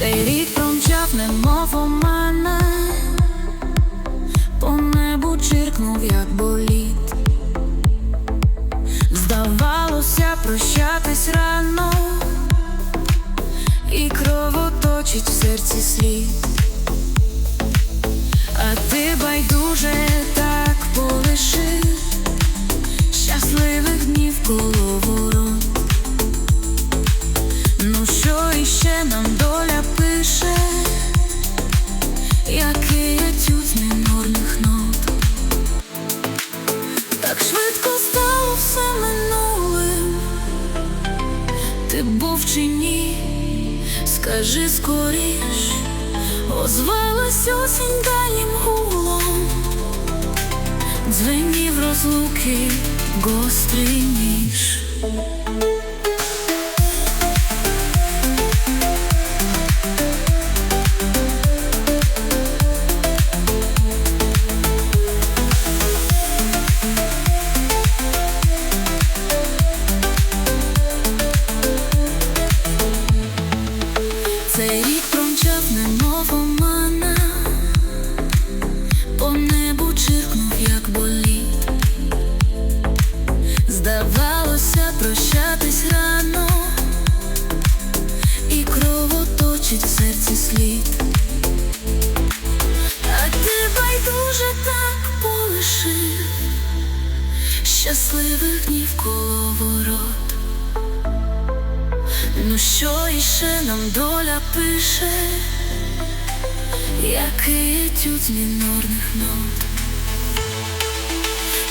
Цей рік промчав, немов у мене, по небу чиркнув, як боліт. Здавалося, прощатись рано, і кровоточить в серці слід, а ти байдуже так полиши щасливих днів коло коловорот. Ну що іще нам до? З мінорних нот. Так швидко стало все минулим. Ти був чи ні, скажи скоріш, озвалась осінь дальнім гулом, дзвенів розлуки гострий ніж. Серці слід. А ти байдуже так полишив щасливих днів коловорот. Ну що іще нам доля пише, який етюд мінорних нот.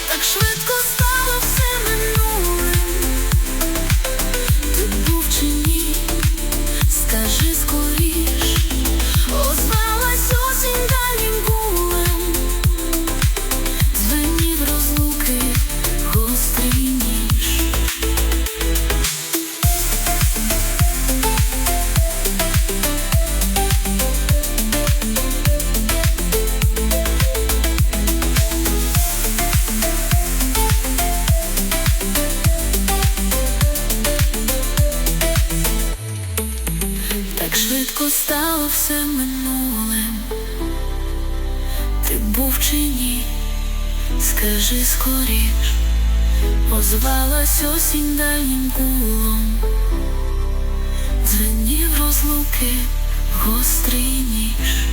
Так швидко швидко стало все минулим. Ти був чи ні, скажи скоріш, озвалась осінь дальнім гулом, дзвенів розлуки гострий ніж.